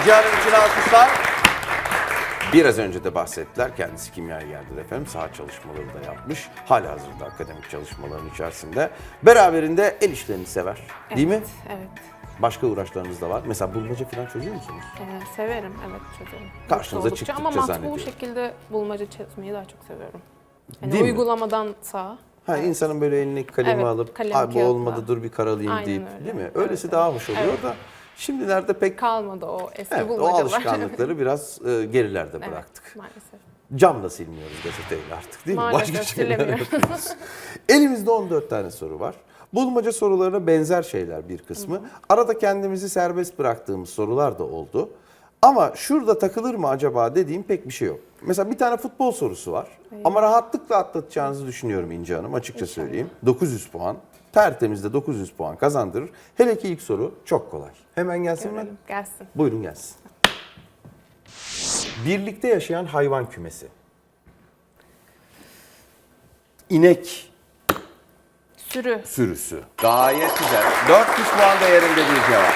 İnci Hanım için alkışlar. Biraz önce de bahsettiler. Kendisi kimyagerdir efendim. Saha çalışmaları da yapmış. Hala hazırda akademik çalışmaların içerisinde. Beraberinde el işlerini sever. Değil mi? Evet, Evet. Başka uğraşlarınız da var. Mesela bulmaca falan çözüyor musunuz? Ee, severim, evet çözerim. Karşınıza Oldukça çıktıkça Ama matbu zannediyorum. şekilde bulmaca çözmeyi daha çok seviyorum. Yani Değil mi? uygulamadansa. Ha insanın böyle eline kalemi Evet, alıp kalem, Ay bu kağıtla." olmadı dur bir karalayayım Aynen deyip öyle. değil mi? Öylesi evet. daha hoş oluyor Evet. da şimdilerde pek Kalmadı o eski evet, o bulmacalar. alışkanlıkları biraz e, gerilerde Evet, bıraktık. maalesef. Cam da silmiyoruz gazeteyle artık değil mi? Maalesef Başka şeyler silemiyoruz. yapıyoruz. Elimizde 14 tane soru var. Bulmaca sorularına benzer şeyler bir kısmı. Arada kendimizi serbest bıraktığımız sorular da oldu. Ama şurada takılır mı acaba dediğim pek bir şey yok. Mesela bir tane futbol sorusu var. Ama rahatlıkla atlatacağınızı düşünüyorum İnci Hanım açıkça söyleyeyim. 900 puan. Tertemiz de 900 puan kazandırır. Hele ki ilk soru çok kolay. Hemen gelsin mi? Gelsin. Buyurun gelsin. Birlikte yaşayan hayvan kümesi. İnek Sürü. sürüsü. Gayet güzel. 400 puan değerinde bir cevap.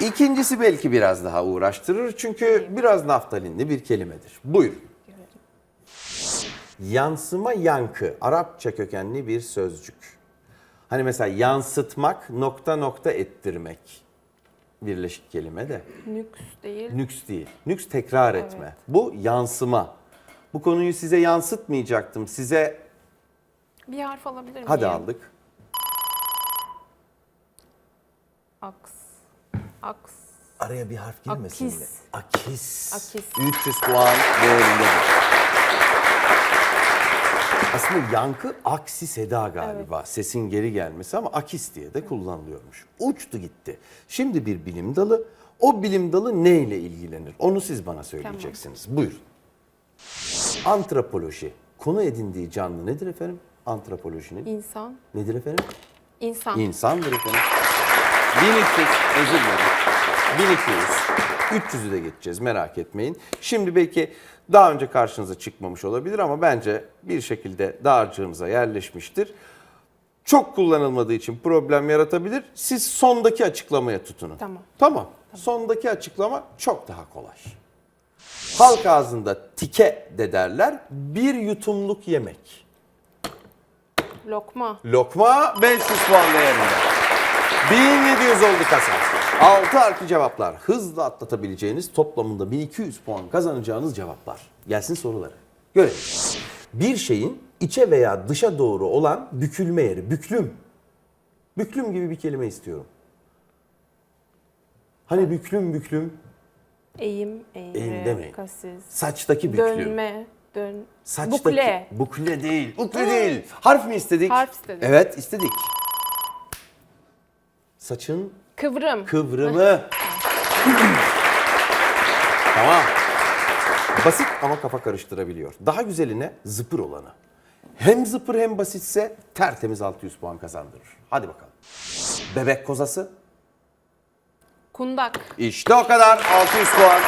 İkincisi belki biraz daha uğraştırır çünkü biraz naftalinli bir kelimedir. Buyurun. Yansıma yankı, Arapça kökenli bir sözcük. Hani mesela yansıtmak, nokta nokta ettirmek. Birleşik kelime de. Nüks değil. Nüks değil. Nüks tekrar etme. Bu yansıma. Bu konuyu size yansıtmayacaktım. Size Bir harf alabilir miyim? hadi aldık. Aks. Aks. Araya bir harf girmesin Akis. mi? Akis. Akis. 300 puan değerindedir. Aslında yankı aksi seda galiba. Sesin geri gelmesi ama akis diye de kullanılıyormuş. Uçtu gitti. Şimdi bir bilim dalı. O bilim dalı neyle ilgilenir? Onu siz bana söyleyeceksiniz. Buyurun. Antropoloji. Konu edindiği canlı nedir efendim? Antropolojinin. İnsan. Nedir efendim? İnsan. İnsandır efendim. 1200, özür dilerim. 1200. 300'ü de geçeceğiz merak etmeyin. Şimdi belki daha önce karşınıza çıkmamış olabilir ama bence bir şekilde dağarcığınıza yerleşmiştir. Çok kullanılmadığı için problem yaratabilir. Siz sondaki açıklamaya tutunun. Tamam. Tamam. Sondaki açıklama çok daha kolay. Halk ağzında tike de derler. Bir yutumluk yemek. Lokma. Lokma 500 puan değerinde. 1700 oldu kasa. 6 harfli cevaplar. Hızla atlatabileceğiniz toplamında 1200 puan kazanacağınız cevaplar. Gelsin soruları. Görelim. Bir şeyin içe veya dışa doğru olan bükülme yeri. Büklüm. Büklüm gibi bir kelime istiyorum. Hani büklüm büklüm Eğim. Eğim. Eğim demeyin. Kasis. saçtaki büklüm. Dönme. Dön. Saçtaki Bukle. Bukle değil. Bukle değil. Harf mi istedik? Harf istedik. Evet istedik. Saçın Kıvrım. kıvrımı. tamam. Basit ama kafa karıştırabiliyor. Daha güzeline zıpır olanı. Hem zıpır hem basitse tertemiz 600 puan kazandırır. Hadi bakalım. Bebek kozası. Kundak. İşte o kadar 600 puan.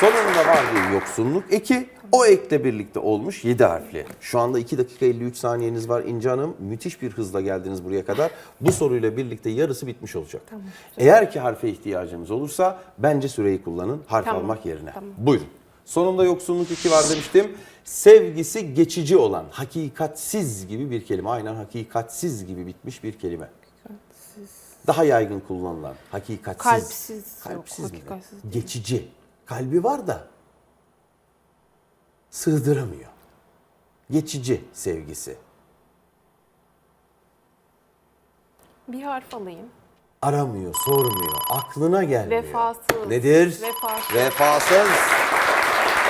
Sonunda var bir yoksunluk eki. O ekle birlikte olmuş 7 harfli. Şu anda 2 dakika 53 saniyeniz var İnci Hanım. Müthiş bir hızla geldiniz buraya kadar. Bu soruyla birlikte yarısı bitmiş olacak. Eğer ki harfe ihtiyacınız olursa bence süreyi kullanın harf Tamam, almak yerine. tamam. Buyurun. Sonunda yoksunluk 2 var demiştim. Sevgisi geçici olan, hakikatsiz gibi bir kelime. Aynen hakikatsiz gibi bitmiş bir kelime. Daha yaygın kullanılan, hakikatsiz. Kalpsiz. Kalpsiz Yok, mi? hakikatsiz değil. Geçici. Kalbi var da sığdıramıyor. Geçici sevgisi. Bir harf alayım. Aramıyor, sormuyor, aklına gelmiyor. Vefasız. Nedir? Vefasız. Vefasız.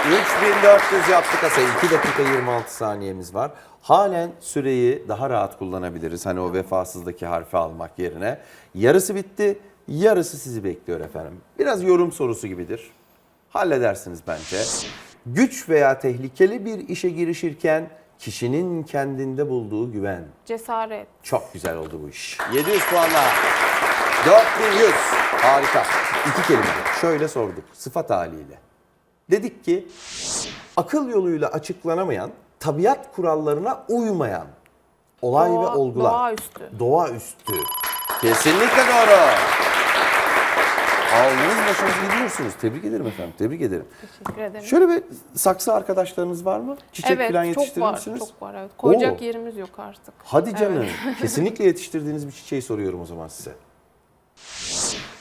3400 yaptık asa. 2 dakika 26 saniyemiz var. Halen süreyi daha rahat kullanabiliriz. Hani o vefasızdaki harfi almak yerine. Yarısı bitti, yarısı sizi bekliyor efendim. Biraz yorum sorusu gibidir. Halledersiniz bence. Güç veya tehlikeli bir işe girişirken kişinin kendinde bulduğu güven. Cesaret. Çok güzel oldu bu iş. 700 puanla. 4100. Harika. İki kelime. Şöyle sorduk. Sıfat haliyle. Dedik ki akıl yoluyla açıklanamayan, tabiat kurallarına uymayan olay Doğa- ve olgular. doğaüstü. Doğaüstü. Kesinlikle doğru. Alnınız başınızı gidiyorsunuz. Tebrik ederim efendim. Tebrik ederim. Teşekkür ederim. Şöyle bir saksı arkadaşlarınız var mı? Çiçek evet, falan çok yetiştirir var, misiniz? çok var. Evet. Koyacak Oo. yerimiz yok artık. Hadi canım. Evet. Kesinlikle yetiştirdiğiniz bir çiçeği soruyorum o zaman size.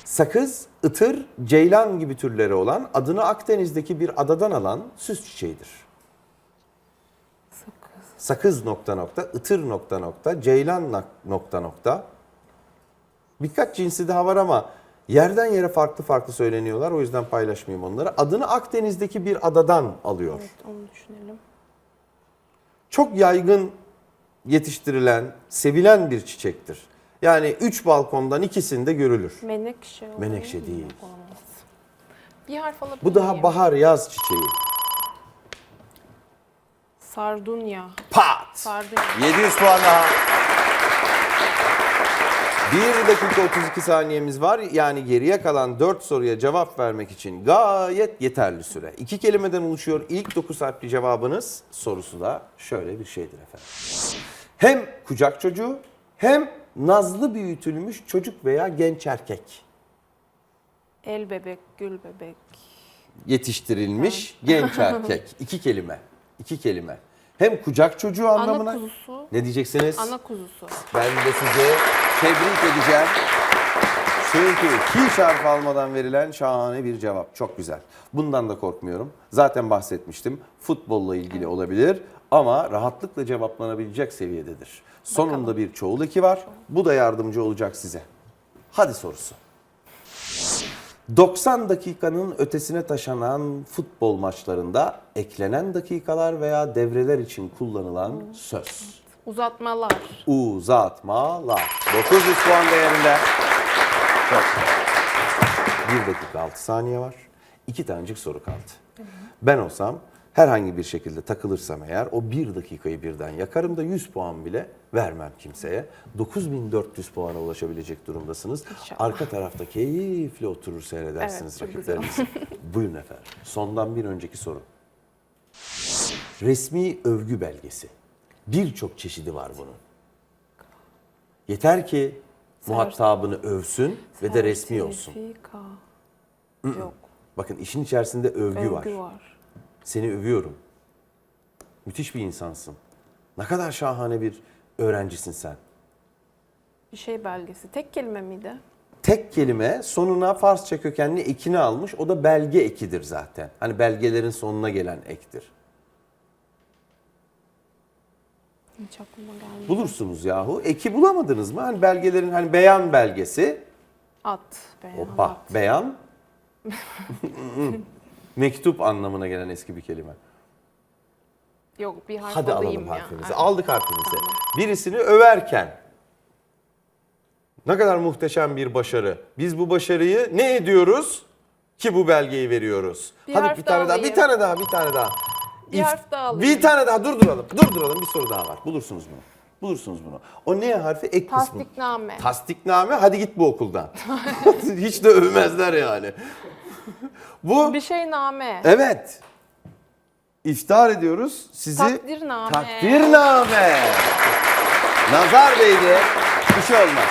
Sakız, ıtır, ceylan gibi türleri olan adını Akdeniz'deki bir adadan alan süs çiçeğidir. Sakız. Sakız nokta nokta, ıtır nokta nokta, ceylan nokta nokta. Birkaç cinsi daha var ama yerden yere farklı farklı söyleniyorlar. O yüzden paylaşmayayım onları. Adını Akdeniz'deki bir adadan alıyor. Evet onu düşünelim. çok yaygın yetiştirilen, sevilen bir çiçektir. Yani üç balkondan ikisinde görülür. Menekşe Menekşe değil. Olamaz. Bir harf alabilir Bu daha miyim? bahar yaz çiçeği. Sardunya. Pat! Sardunya. 700 puan daha. 1 dakika 32 saniyemiz var. Yani geriye kalan 4 soruya cevap vermek için gayet yeterli süre. İki kelimeden oluşuyor ilk 9 harfli cevabınız. Sorusu da şöyle bir şeydir efendim. Hem kucak çocuğu hem nazlı büyütülmüş çocuk veya genç erkek El bebek, gül bebek. yetiştirilmiş genç erkek. İki kelime. İki kelime. Hem kucak çocuğu anlamına... Ana kuzusu. Ne diyeceksiniz? Ana kuzusu. Ben de sizi tebrik edeceğim. Çünkü hiç harf almadan verilen şahane bir cevap. Çok güzel. Bundan da korkmuyorum. Zaten bahsetmiştim. Futbolla ilgili olabilir ama rahatlıkla cevaplanabilecek seviyededir. Sonunda bir çoğul eki var. Bu da yardımcı olacak size. Hadi sorusu. 90 dakikanın ötesine taşınan futbol maçlarında eklenen dakikalar veya devreler için kullanılan söz. Uzatmalar. Uzatmalar. 900 puan değerinde. Çok güzel. 1 dakika 6 saniye var. 2 tanecik soru kaldı. Ben olsam herhangi bir şekilde takılırsam eğer o 1 dakikayı birden yakarım da 100 puan bile vermem kimseye. 9400 puana ulaşabilecek durumdasınız. İnşallah. Arka tarafta keyifli oturur seyredersiniz Evet, rakiplerinizi. Buyurun efendim. Sondan bir önceki soru. Resmi övgü belgesi. Birçok çeşidi var bunun. Yeter ki muhatabını övsün ve de resmi olsun. Sertifika. Yok. Bakın işin içerisinde övgü, var. Övgü var. Seni övüyorum. Müthiş bir insansın. Ne kadar şahane bir öğrencisin sen. Bir şey belgesi. Tek kelime miydi? Tek kelime sonuna Farsça kökenli ekini almış. O da belge ekidir zaten. Hani belgelerin sonuna gelen ektir. Hiç aklıma gelmedi. Bulursunuz yahu. Eki bulamadınız mı? Hani belgelerin hani beyan belgesi. At. Beyan Hoppa. at. Beyan. Mektup anlamına gelen eski bir kelime. Yok bir harf Hadi alalım ya. harfimizi. Evet. Aldık harfimizi. Tamam. Birisini överken. Ne kadar muhteşem bir başarı. Biz bu başarıyı ne ediyoruz ki bu belgeyi veriyoruz? Bir Hadi bir tane daha daha, bir tane daha, bir tane daha. Bir harf daha alayım. Bir tane daha durduralım. Durduralım. Bir soru daha var. Bulursunuz bunu. Bulursunuz bunu. O ne harfi? Ek kısmı. Tasdikname. Tasdikname. Hadi git bu okuldan. Hiç de övmezler yani. bu bir şey name. Evet. İftar ediyoruz sizi. Takdirname. Takdirname. Nazar Bey'de bir şey olmaz.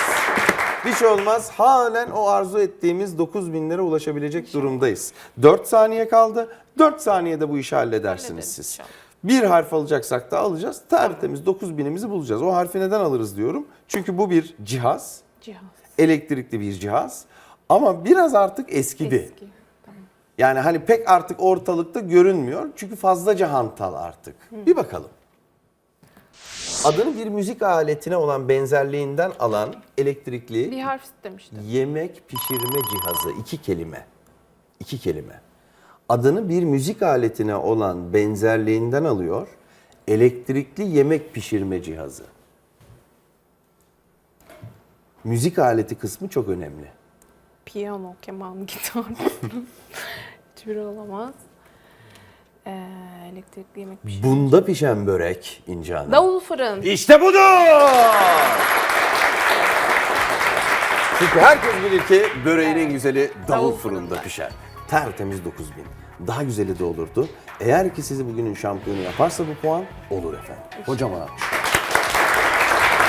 Bir şey olmaz. Halen o arzu ettiğimiz 9000 lira ulaşabilecek durumdayız. 4 saniye kaldı. 4 saniyede bu işi halledersiniz Hallederiz siz. inşallah. Bir harf alacaksak da alacağız. Tertemiz 9000'imizi bulacağız. O harfi neden alırız diyorum. Çünkü bu bir cihaz. Cihaz. Elektrikli bir cihaz. Ama biraz artık eskidi. Eski. Tamam. Yani hani pek artık ortalıkta görünmüyor. Çünkü fazlaca hantal artık. Bir bakalım. Adını bir müzik aletine olan benzerliğinden alan elektrikli Bir harf istemiştim. yemek pişirme cihazı. iki kelime. İki kelime. Adını bir müzik aletine olan benzerliğinden alıyor. Elektrikli yemek pişirme cihazı. Müzik aleti kısmı çok önemli. Piyano, keman, gitar. Hiçbiri olamaz. Ee, elektrikli yemek pişir. Bunda pişen börek İnce Hanım. Davul fırın. İşte budur! Çünkü herkes bilir ki böreğin en güzeli davul Davul fırında fırında. pişer. Tertemiz 9000. Daha güzeli de olurdu. Eğer ki sizi bugünün şampiyonu yaparsa bu puan olur efendim. Kocaman alkış.